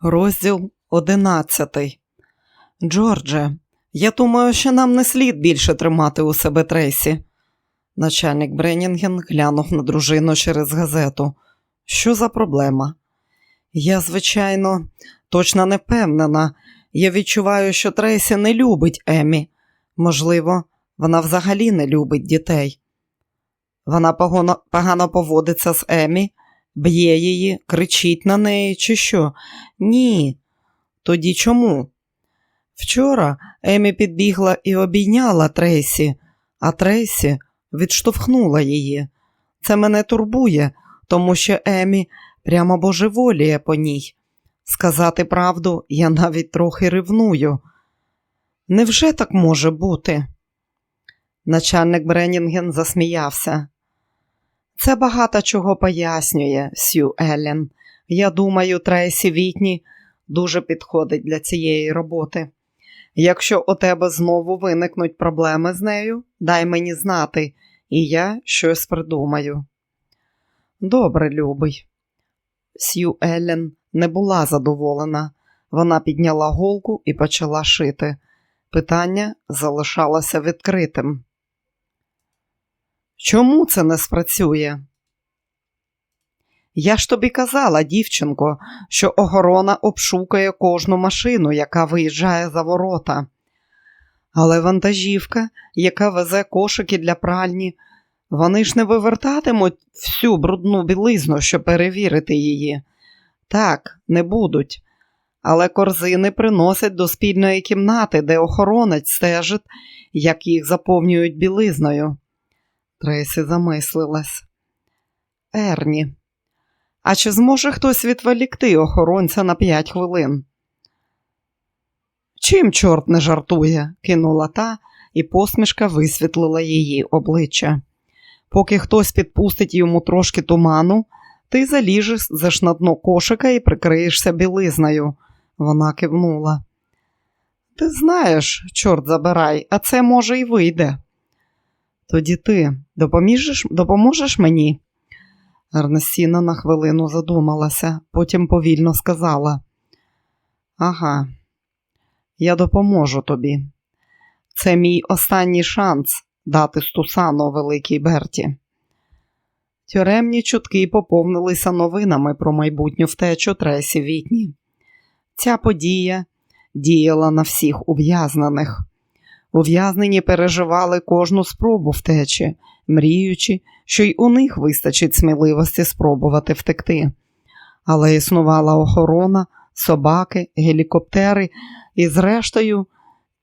Розділ одинадцятий. Джордже, я думаю, що нам не слід більше тримати у себе Трейсі. Начальник Бреннінген глянув на дружину через газету. Що за проблема? Я, звичайно, точно не впевнена. Я відчуваю, що Трейсі не любить Емі. Можливо, вона взагалі не любить дітей. Вона погано поводиться з Емі, б'є її, кричить на неї, чи що? Ні. Тоді чому? Вчора Емі підбігла і обійняла Трейсі, а Трейсі відштовхнула її. Це мене турбує, тому що Емі прямо божеволіє по ній. Сказати правду, я навіть трохи ревную. Невже так може бути? Начальник Бреннінген засміявся. Це багато чого пояснює, Сью Еллен. Я думаю, Трейсі Вітні дуже підходить для цієї роботи. Якщо у тебе знову виникнуть проблеми з нею, дай мені знати, і я щось придумаю. Добре, любий. Сью Еллен не була задоволена. Вона підняла голку і почала шити. Питання залишалося відкритим. Чому це не спрацює? Я ж тобі казала, дівчинко, що охорона обшукає кожну машину, яка виїжджає за ворота. Але вантажівка, яка везе кошики для пральні, вони ж не вивертатимуть всю брудну білизну, щоб перевірити її. Так, не будуть. Але корзини приносять до спільної кімнати, де охоронець стежить, як їх заповнюють білизною. Тресі замислилась. Ерні, а чи зможе хтось відволікти охоронця на п'ять хвилин? Чим чорт не жартує? кинула та, і посмішка висвітлила її обличчя. Поки хтось підпустить йому трошки туману, ти заліжеш за шнадно кошика і прикриєшся білизною. Вона кивнула. Ти знаєш, чорт забирай, а це може й вийде. Тоді ти допоміжеш, допоможеш мені? Ернестіна на хвилину задумалася, потім повільно сказала. Ага, я допоможу тобі. Це мій останній шанс дати Стусану великій Берті. Тюремні чутки поповнилися новинами про майбутню втечу Тресі Вітні. Ця подія діяла на всіх ув'язнених. Ув'язнені переживали кожну спробу втечі, мріючи, що й у них вистачить сміливості спробувати втекти. Але існувала охорона, собаки, гелікоптери і, зрештою,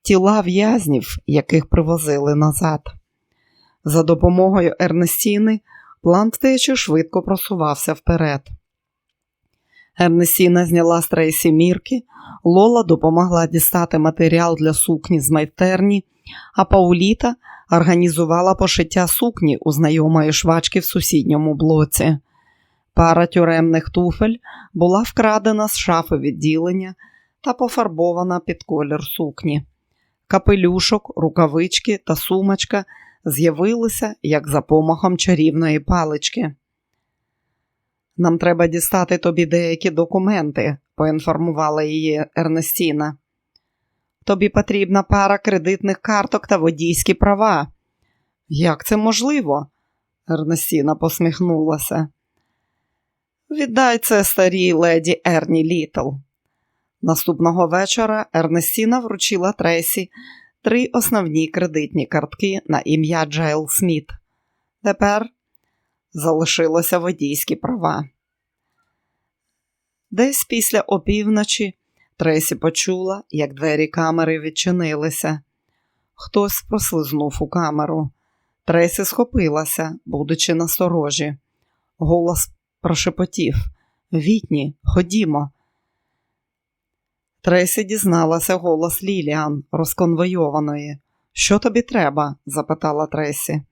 тіла в'язнів, яких привозили назад. За допомогою Ернестіни план втечі швидко просувався вперед. Ернестіна зняла з Трейсі мірки, Лола допомогла дістати матеріал для сукні з майстерні, а Пауліта організувала пошиття сукні у знайомої швачки в сусідньому блоці. Пара тюремних туфель була вкрадена з шафи відділення та пофарбована під колір сукні. Капелюшок, рукавички та сумочка з'явилися як за помахом чарівної палички. Нам треба дістати тобі деякі документи, поінформувала її Ернестіна. Тобі потрібна пара кредитних карток та водійські права. Як це можливо? Ернестіна посміхнулася. Віддай це старій леді Ерні Літл. Наступного вечора Ернестіна вручила Тресі три основні кредитні картки на ім'я Джейл Сміт. Тепер залишилося водійські права. Десь після опівночі Тресі почула, як двері камери відчинилися. Хтось прослизнув у камеру. Тресі схопилася, будучи насторожі. Голос прошепотів Вітні, ходімо. Тресі дізналася голос Ліліан, розконвойованої. Що тобі треба? запитала Тресі.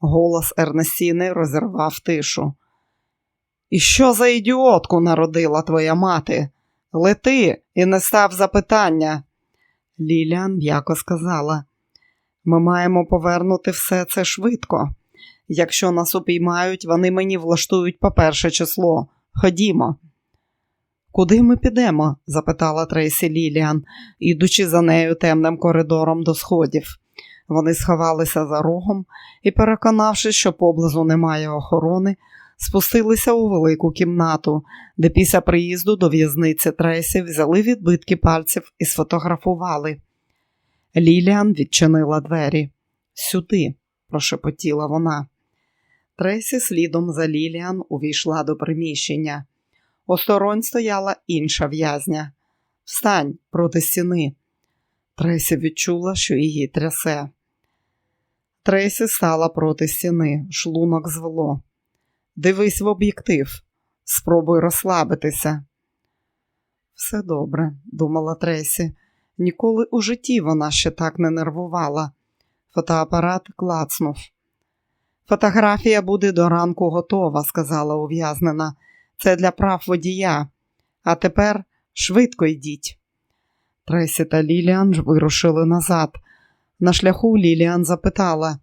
Голос Ернестіни розірвав тишу. І що за ідіотку народила твоя мати? Лети і не став запитання. Ліліан м'яко сказала. Ми маємо повернути все це швидко. Якщо нас упіймають, вони мені влаштують по перше число. Ходімо. Куди ми підемо? запитала Трейсі Ліліан, ідучи за нею темним коридором до сходів. Вони сховалися за рогом і, переконавшись, що поблизу немає охорони, спустилися у велику кімнату, де після приїзду до в'язниці Трейсі взяли відбитки пальців і сфотографували. Ліліан відчинила двері. Сюди, прошепотіла вона. Трейсі слідом за Ліліан увійшла до приміщення. Осторонь стояла інша в'язня. Встань проти стіни. Трейсі відчула, що її трясе. Трейсі стала проти стіни, шлунок звело. Дивись в об'єктив, спробуй розслабитися. Все добре, думала Трейсі. Ніколи у житті вона ще так не нервувала. Фотоапарат клацнув. Фотографія буде до ранку готова, сказала ув'язнена. Це для прав водія. А тепер швидко йдіть. Тресі та Ліліан вирушили назад. На шляху Ліліан запитала: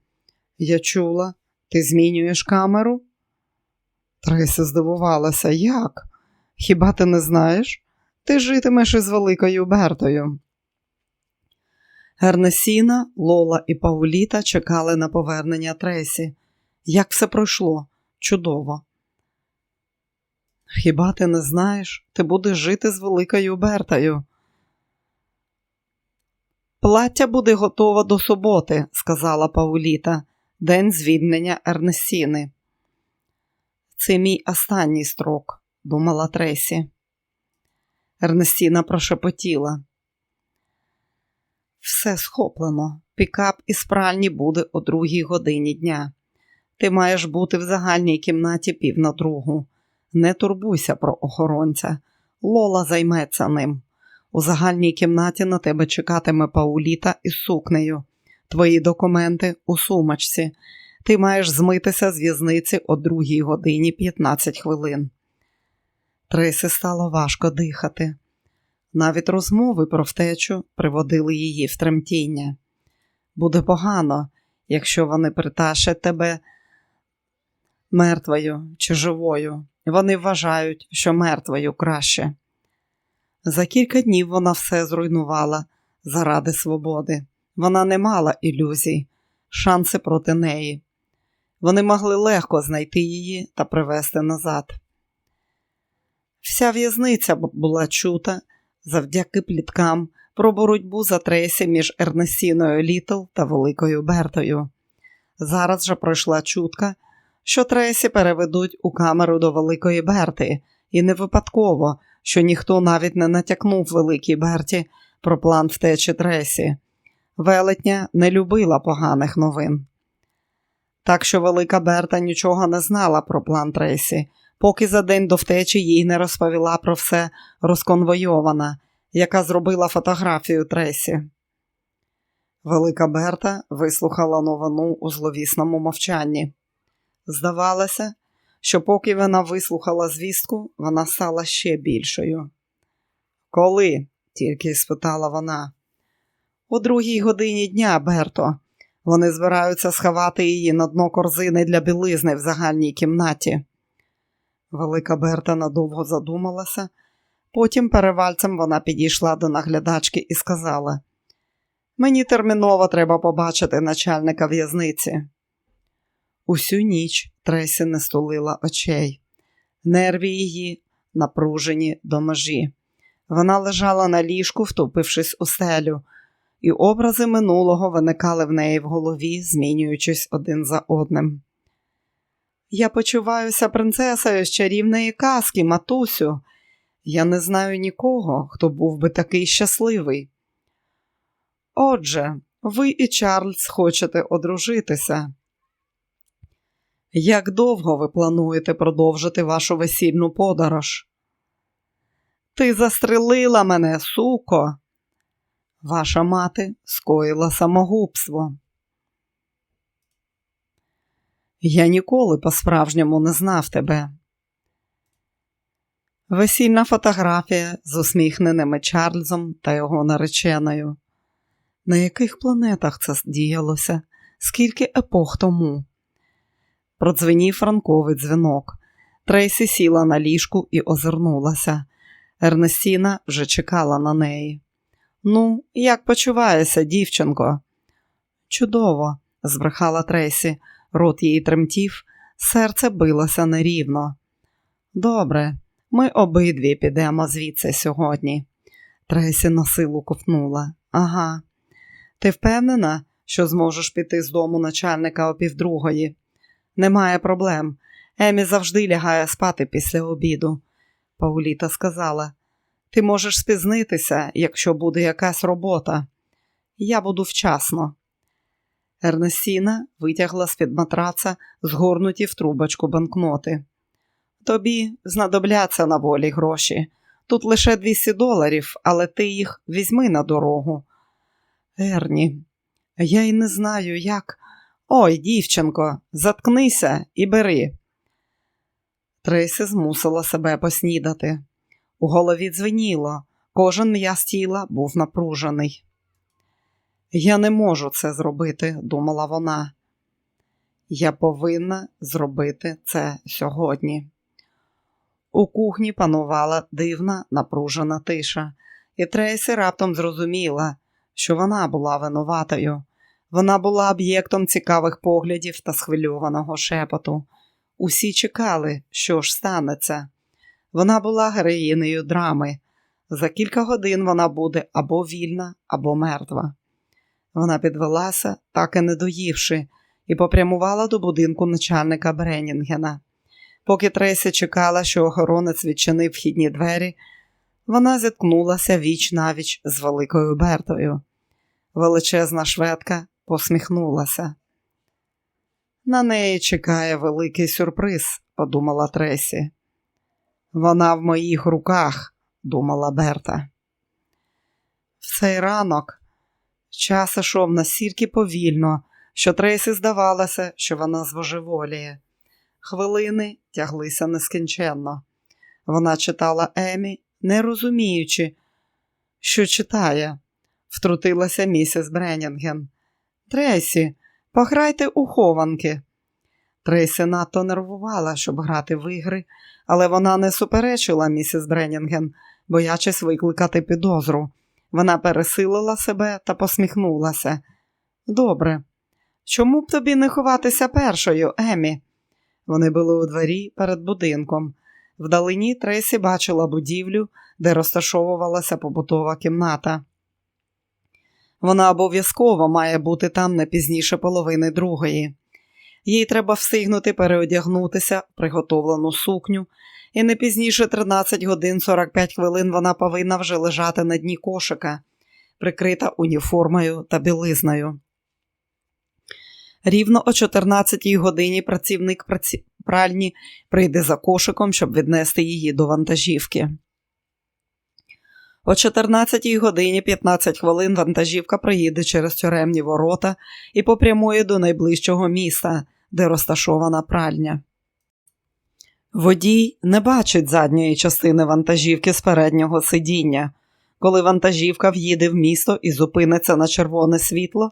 Я чула, ти змінюєш камеру? Тресі здивувалася, як? Хіба ти не знаєш? Ти житимеш із великою Бертою. Гернесіна, Лола і Пауліта чекали на повернення Тресі. Як все пройшло? Чудово. Хіба ти не знаєш? Ти будеш жити з великою Бертою. Плаття буде готово до суботи, сказала Пауліта, день звільнення Ернесіни. Це мій останній строк, думала Тресі. Ернестіна прошепотіла. Все схоплено. Пікап із пральні буде о другій годині дня. Ти маєш бути в загальній кімнаті пів на другу. Не турбуйся про охоронця. Лола займеться ним. У загальній кімнаті на тебе чекатиме Пауліта із сукнею. Твої документи у сумочці. Ти маєш змитися з в'язниці о другій годині 15 хвилин. Тресі стало важко дихати. Навіть розмови про втечу приводили її в тремтіння. Буде погано, якщо вони притащать тебе мертвою чи живою. Вони вважають, що мертвою краще. За кілька днів вона все зруйнувала заради свободи. Вона не мала ілюзій, шанси проти неї. Вони могли легко знайти її та привезти назад. Вся в'язниця була чута завдяки пліткам про боротьбу за тресі між Ернесіною Літл та Великою Бертою. Зараз же пройшла чутка, що Тресі переведуть у камеру до Великої Берти, і не випадково, що ніхто навіть не натякнув Великій Берті про план втечі Тресі. Велетня не любила поганих новин. Так що Велика Берта нічого не знала про план Тресі, поки за день до втечі їй не розповіла про все розконвойована, яка зробила фотографію Тресі. Велика Берта вислухала новину у зловісному мовчанні. Здавалося, що поки вона вислухала звістку, вона стала ще більшою. Коли? тільки спитала вона. У другій годині дня, Берто. Вони збираються сховати її на дно корзини для білизни в загальній кімнаті. Велика Берта надовго задумалася, потім перевальцем вона підійшла до наглядачки і сказала: Мені терміново треба побачити начальника в'язниці. Усю ніч Тресі не стулила очей. Нерві її напружені до межі. Вона лежала на ліжку, втупившись у селю, і образи минулого виникали в неї в голові, змінюючись один за одним. Я почуваюся принцесою з чарівної казки, матусю. Я не знаю нікого, хто був би такий щасливий. Отже, ви і Чарльз хочете одружитися. Як довго ви плануєте продовжити вашу весільну подорож? Ти застрелила мене, суко. Ваша мати скоїла самогубство. Я ніколи по-справжньому не знав тебе. Весільна фотографія з усміхненими Чарльзом та його нареченою. На яких планетах це діялося? Скільки епох тому? Продзвенів ранковий дзвінок. Трейсі сіла на ліжку і озирнулася. Ернестіна вже чекала на неї. Ну, як почуваєшся, дівчинко? Чудово, збрехала Тресі, рот її тремтів, серце билося нерівно. Добре, ми обидві підемо звідси сьогодні. Тресі на силу ковтнула. Ага. Ти впевнена, що зможеш піти з дому начальника о півдругої? Немає проблем. Емі завжди лягає спати після обіду. Пауліта сказала, ти можеш спізнитися, якщо буде якась робота. Я буду вчасно. Ернестіна витягла з-під матраца згорнуті в трубочку банкноти. Тобі знадобляться на волі гроші. Тут лише 200 доларів, але ти їх візьми на дорогу. Ерні, я й не знаю, як. Ой, дівчинко, заткнися і бери. Трейсі змусила себе поснідати. У голові дзвеніло, кожен м'яз тіла був напружений. Я не можу це зробити, думала вона. Я повинна зробити це сьогодні. У кухні панувала дивна, напружена тиша, і Трейсі раптом зрозуміла, що вона була винуватою. Вона була об'єктом цікавих поглядів та схвильованого шепоту. Усі чекали, що ж станеться. Вона була героїнею драми. За кілька годин вона буде або вільна, або мертва. Вона підвелася, так і не доївши, і попрямувала до будинку начальника Бренінгена. Поки Тресі чекала, що охоронець відчинив вхідні двері, вона зіткнулася віч навіч з великою Бертою. Величезна шведка посміхнулася. На неї чекає великий сюрприз, подумала Тресі. Вона в моїх руках, думала Берта. В цей ранок час ішов настільки повільно, що Тресі здавалося, що вона звожеволіє. Хвилини тяглися нескінченно. Вона читала Емі, не розуміючи, що читає, втрутилася місіс Бреннінген. Тресі, пограйте у хованки. Трейсі надто нервувала, щоб грати в ігри, але вона не суперечила місіс Бреннінген, боячись викликати підозру. Вона пересилила себе та посміхнулася. Добре, чому б тобі не ховатися першою, Емі? Вони були у дворі перед будинком. Вдалині Тресі бачила будівлю, де розташовувалася побутова кімната. Вона обов'язково має бути там не пізніше половини другої. Їй треба встигнути переодягнутися приготовлену сукню, і не пізніше 13 годин 45 хвилин вона повинна вже лежати на дні кошика, прикрита уніформою та білизною. Рівно о 14 годині працівник пральні прийде за кошиком, щоб віднести її до вантажівки. О 14 годині 15 хвилин вантажівка приїде через тюремні ворота і попрямує до найближчого міста, де розташована пральня. Водій не бачить задньої частини вантажівки з переднього сидіння. Коли вантажівка в'їде в місто і зупиниться на червоне світло,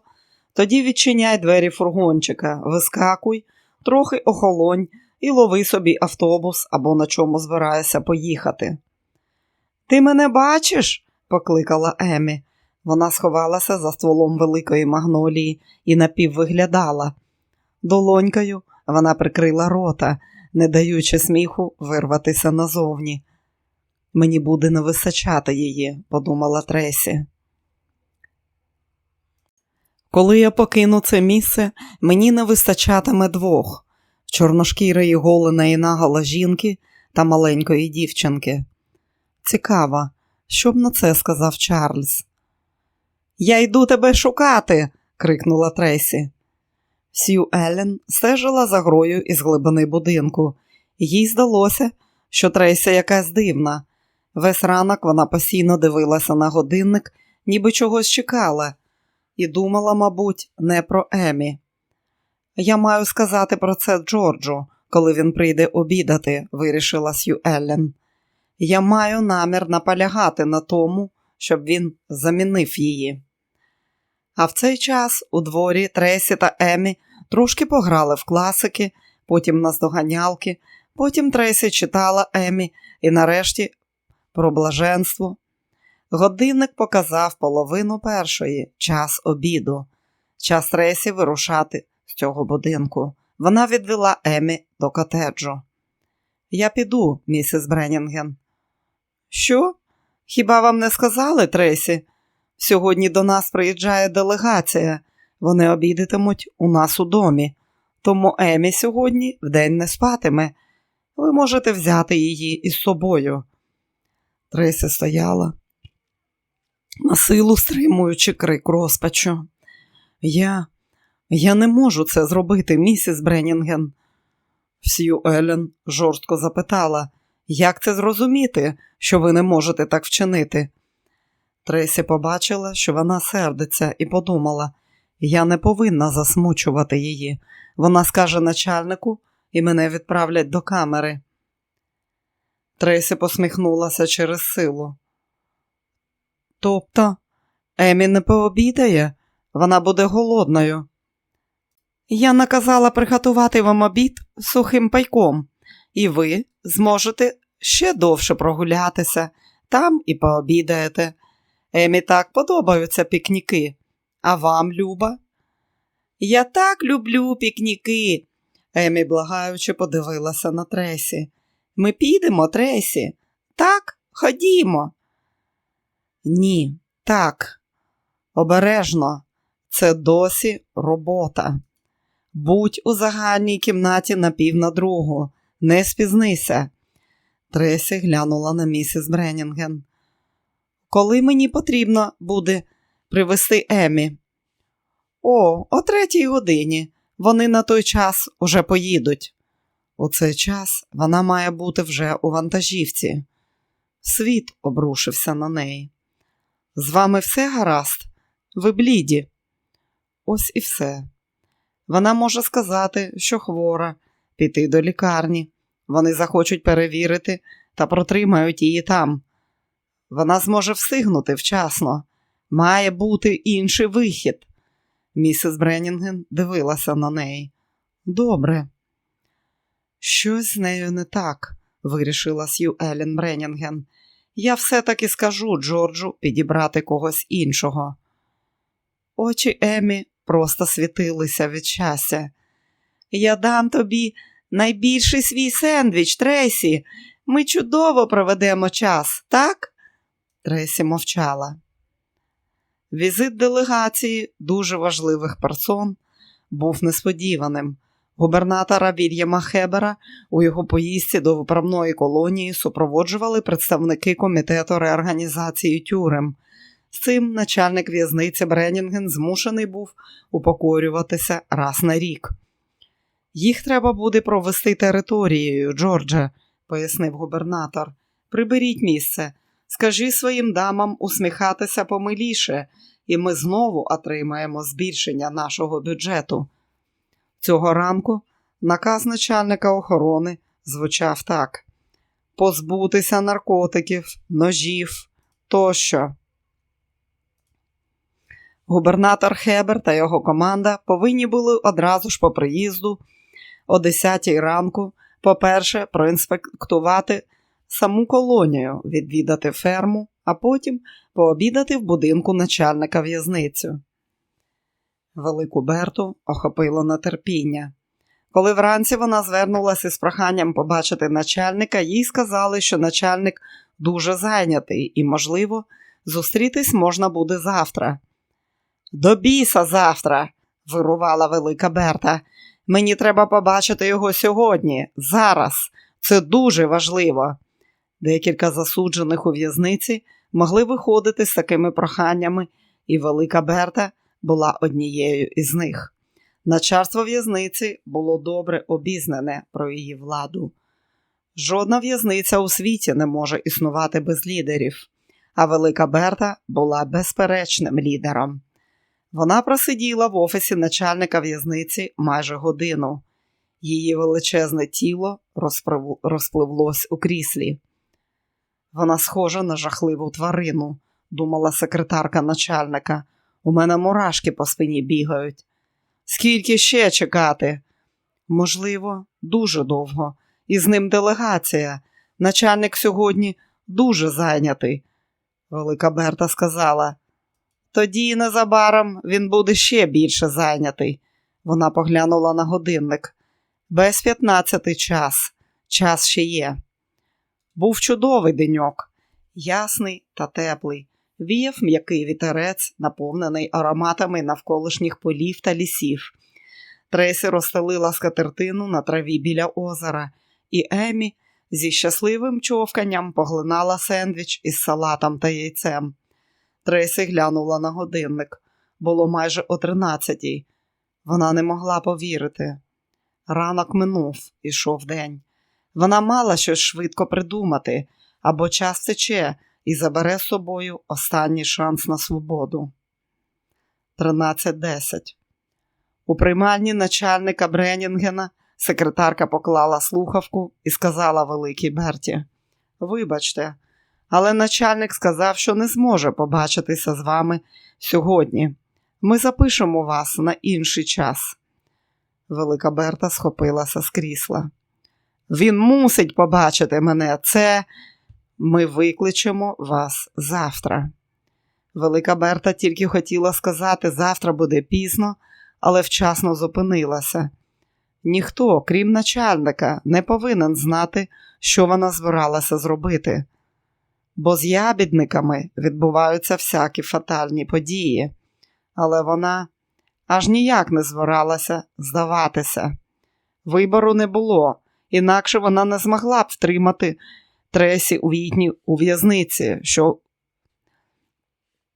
тоді відчиняй двері фургончика, вискакуй, трохи охолонь і лови собі автобус або на чому збираєшся поїхати. Ти мене бачиш? покликала Емі. Вона сховалася за стволом великої магнолії і напіввиглядала. Долонькою вона прикрила рота, не даючи сміху вирватися назовні. Мені буде не вистачати її, подумала Тресі. Коли я покину це місце, мені не вистачатиме двох чорношкірої голеної нагола жінки та маленької дівчинки. Цікаво, що б на це сказав Чарльз. Я йду тебе шукати. крикнула Тресі. Сью Еллен стежила за грою із глибини будинку. Їй здалося, що Трейся якась дивна. Весь ранок вона постійно дивилася на годинник, ніби чогось чекала, і думала, мабуть, не про Емі. Я маю сказати про це Джорджу, коли він прийде обідати, вирішила Сью Еллен. Я маю намір наполягати на тому, щоб він замінив її. А в цей час у дворі Тресі та Емі трошки пограли в класики, потім наздоганялки, потім Тресі читала Емі і нарешті про блаженство. Годинник показав половину першої, час обіду, час Тресі вирушати з цього будинку. Вона відвела Емі до котеджу. Я піду, місіс Бреннінген. Що? Хіба вам не сказали, Тресі? Сьогодні до нас приїжджає делегація. Вони обідатимуть у нас у домі. Тому Емі сьогодні вдень не спатиме. Ви можете взяти її із собою. Тресі стояла, на силу стримуючи крик розпачу. Я я не можу це зробити, місіс Бреннінген. Сью Елен жорстко запитала, як це зрозуміти, що ви не можете так вчинити? Тресі побачила, що вона сердиться, і подумала, я не повинна засмучувати її. Вона скаже начальнику і мене відправлять до камери. Тресі посміхнулася через силу. Тобто, Емі не пообідає, вона буде голодною. Я наказала приготувати вам обід сухим пайком, і ви зможете ще довше прогулятися, там і пообідаєте. Емі так подобаються пікніки. А вам, Люба? Я так люблю пікніки. Емі благаючи подивилася на Тресі. Ми підемо, Тресі. Так, ходімо. Ні, так. Обережно, це досі робота. Будь у загальній кімнаті на пів на другу, не спізнися. Тресі глянула на місіс Бреннінген. Коли мені потрібно буде привезти Емі? О, о третій годині. Вони на той час уже поїдуть. У цей час вона має бути вже у вантажівці. Світ обрушився на неї. З вами все гаразд? Ви бліді. Ось і все. Вона може сказати, що хвора, піти до лікарні. Вони захочуть перевірити та протримають її там. Вона зможе встигнути вчасно. Має бути інший вихід. Місіс Бреннінген дивилася на неї. Добре. Щось з нею не так, вирішила Сью Елін Бреннінген. Я все-таки скажу Джорджу підібрати когось іншого. Очі Емі просто світилися від щастя. Я дам тобі найбільший свій сендвіч, Тресі. Ми чудово проведемо час, так? Тресі мовчала. Візит делегації дуже важливих персон був несподіваним. Губернатора Вільяма Хебера у його поїздці до виправної колонії супроводжували представники комітету реорганізації тюрем. З цим начальник в'язниці Бреннінген змушений був упокорюватися раз на рік. Їх треба буде провести територією, Джордже, пояснив губернатор. Приберіть місце, скажи своїм дамам усміхатися помиліше, і ми знову отримаємо збільшення нашого бюджету. Цього ранку наказ начальника охорони звучав так: позбутися наркотиків, ножів тощо. Губернатор Хебер та його команда повинні були одразу ж по приїзду о 10 ранку, по-перше, проінспектувати саму колонію, відвідати ферму, а потім пообідати в будинку начальника в'язницю. Велику Берту охопило нетерпіння. Коли вранці вона звернулася з проханням побачити начальника, їй сказали, що начальник дуже зайнятий і, можливо, зустрітись можна буде завтра. До біса завтра, вирувала велика Берта. Мені треба побачити його сьогодні, зараз. Це дуже важливо. Декілька засуджених у в'язниці могли виходити з такими проханнями, і велика Берта була однією із них. Начальство в'язниці було добре обізнане про її владу. Жодна в'язниця у світі не може існувати без лідерів, а велика Берта була безперечним лідером. Вона просиділа в офісі начальника в'язниці майже годину. Її величезне тіло розпливлось у кріслі. Вона схожа на жахливу тварину, думала секретарка начальника. У мене мурашки по спині бігають. Скільки ще чекати? Можливо, дуже довго. І з ним делегація. Начальник сьогодні дуже зайнятий. Велика Берта сказала. Тоді незабаром він буде ще більше зайнятий. Вона поглянула на годинник. Без п'ятнадцятий час. Час ще є. Був чудовий деньок, ясний та теплий. Віяв м'який вітерець, наповнений ароматами навколишніх полів та лісів. Тресі розстелила скатертину на траві біля озера, і Емі зі щасливим човканням поглинала сендвіч із салатом та яйцем. Тресі глянула на годинник. Було майже о тринадцятій. Вона не могла повірити. Ранок минув, ішов день. Вона мала щось швидко придумати, або час тече і забере з собою останній шанс на свободу. 13.10 У приймальні начальника Бренінгена секретарка поклала слухавку і сказала великій Берті: Вибачте, але начальник сказав, що не зможе побачитися з вами сьогодні. Ми запишемо вас на інший час. Велика Берта схопилася з крісла. Він мусить побачити мене. Це ми викличемо вас завтра. Велика Берта тільки хотіла сказати, завтра буде пізно, але вчасно зупинилася. Ніхто, крім начальника, не повинен знати, що вона збиралася зробити, бо з ябідниками відбуваються всякі фатальні події, але вона аж ніяк не збиралася здаватися. Вибору не було, інакше вона не змогла б втримати Тресі у вітні у в'язниці, що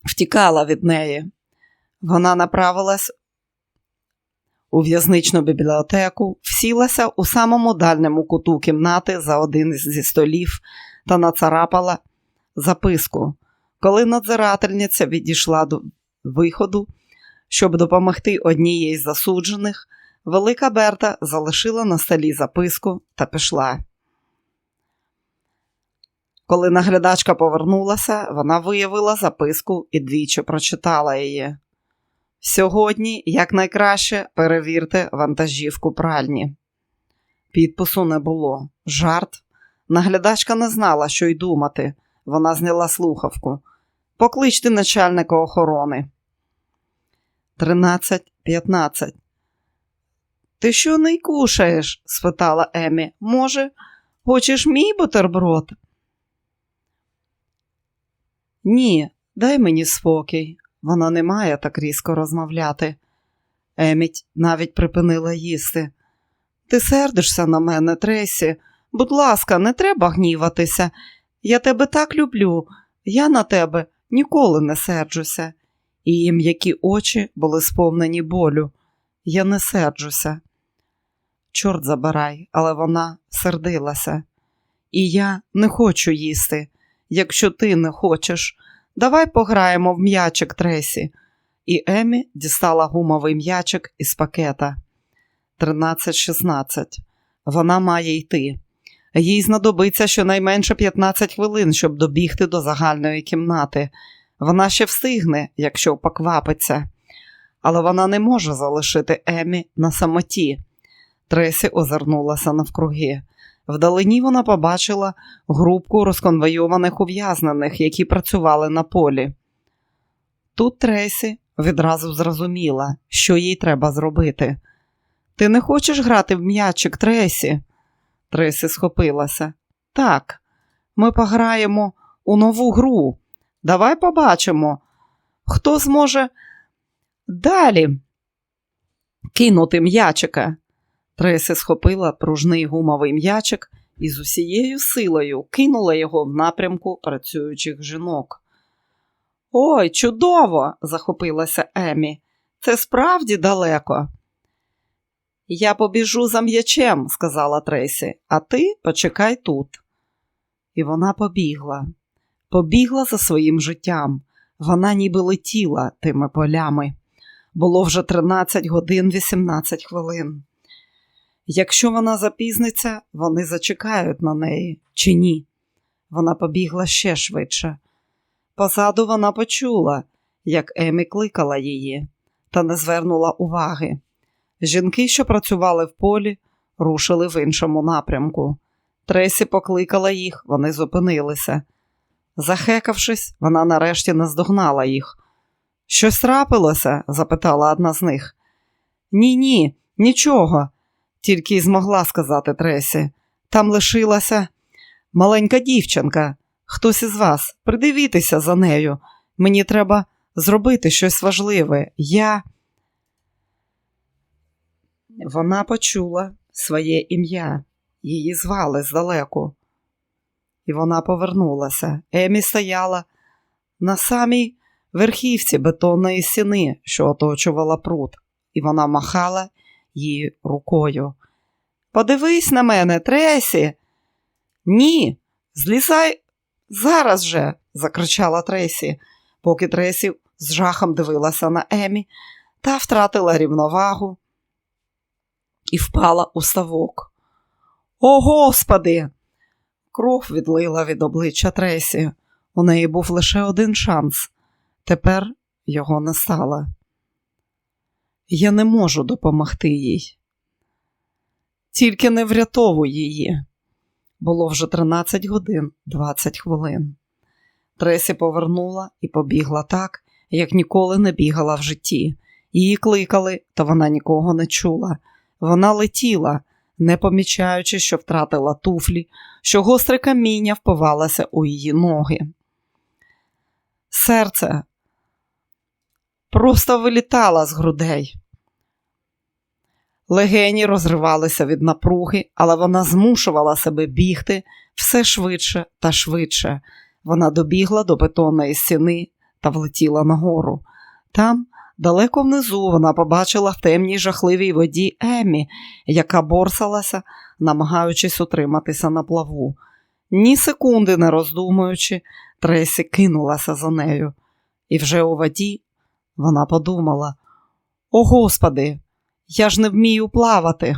втікала від неї. Вона направилась у в'язничну бібліотеку, всілася у самому дальньому куту кімнати за один зі столів та нацарапала записку. Коли надзирательниця відійшла до виходу, щоб допомогти однієї з засуджених, велика Берта залишила на столі записку та пішла. Коли наглядачка повернулася, вона виявила записку і двічі прочитала її. Сьогодні якнайкраще перевірте вантажівку пральні. Підпису не було. Жарт. Наглядачка не знала, що й думати. Вона зняла слухавку. Покличте начальника охорони. 13.15. Ти що не кушаєш? спитала Емі. Може, хочеш мій бутерброд? Ні, дай мені спокій. Вона не має так різко розмовляти. Еміть навіть припинила їсти. Ти сердишся на мене, Тресі. Будь ласка, не треба гніватися. Я тебе так люблю, я на тебе ніколи не серджуся. Її м'які очі були сповнені болю. Я не серджуся. Чорт забирай, але вона сердилася. І я не хочу їсти. Якщо ти не хочеш, давай пограємо в м'ячик Тресі. І Емі дістала гумовий м'ячик із пакета. 13.16. Вона має йти. Їй знадобиться щонайменше 15 хвилин, щоб добігти до загальної кімнати. Вона ще встигне, якщо поквапиться. Але вона не може залишити Емі на самоті. Тресі озирнулася навкруги. Вдалині вона побачила групку розконвойованих ув'язнених, які працювали на полі. Тут Тресі відразу зрозуміла, що їй треба зробити. Ти не хочеш грати в м'ячик, Тресі? Тресі схопилася. Так, ми пограємо у нову гру. Давай побачимо, хто зможе далі кинути м'ячика. Тресі схопила пружний гумовий м'ячик і з усією силою кинула його в напрямку працюючих жінок. Ой, чудово! захопилася Емі. Це справді далеко. Я побіжу за м'ячем, сказала Тресі, а ти почекай тут. І вона побігла, побігла за своїм життям. Вона ніби летіла тими полями. Було вже 13 годин 18 хвилин. Якщо вона запізниться, вони зачекають на неї чи ні. Вона побігла ще швидше. Позаду вона почула, як Емі кликала її, та не звернула уваги. Жінки, що працювали в полі, рушили в іншому напрямку. Тресі покликала їх, вони зупинилися. Захекавшись, вона нарешті наздогнала їх. Щось трапилося? запитала одна з них. Ні, ні, нічого, тільки й змогла сказати Тресі. Там лишилася маленька дівчинка. Хтось із вас, придивітеся за нею. Мені треба зробити щось важливе. Я. Вона почула своє ім'я. Її звали здалеку. І вона повернулася. Емі стояла на самій верхівці бетонної стіни, що оточувала пруд, і вона махала їй рукою. Подивись на мене, Тресі. Ні, злізай зараз же, закричала Тресі, поки Тресі з жахом дивилася на Емі та втратила рівновагу і впала у ставок. О, Господи! Кров відлила від обличчя Тресі. У неї був лише один шанс. Тепер його не стало. Я не можу допомогти їй. Тільки не врятовуй її. Було вже 13 годин 20 хвилин. Тресі повернула і побігла так, як ніколи не бігала в житті. Її кликали, та вона нікого не чула. Вона летіла, не помічаючи, що втратила туфлі, що гостре каміння впивалося у її ноги. Серце просто вилітало з грудей. Легені розривалися від напруги, але вона змушувала себе бігти все швидше та швидше. Вона добігла до бетонної стіни та влетіла нагору. Там, далеко внизу, вона побачила в темній жахливій воді Емі, яка борсалася, намагаючись утриматися на плаву. Ні секунди не роздумуючи, Тресі кинулася за нею. І вже у воді вона подумала: О, Господи, я ж не вмію плавати.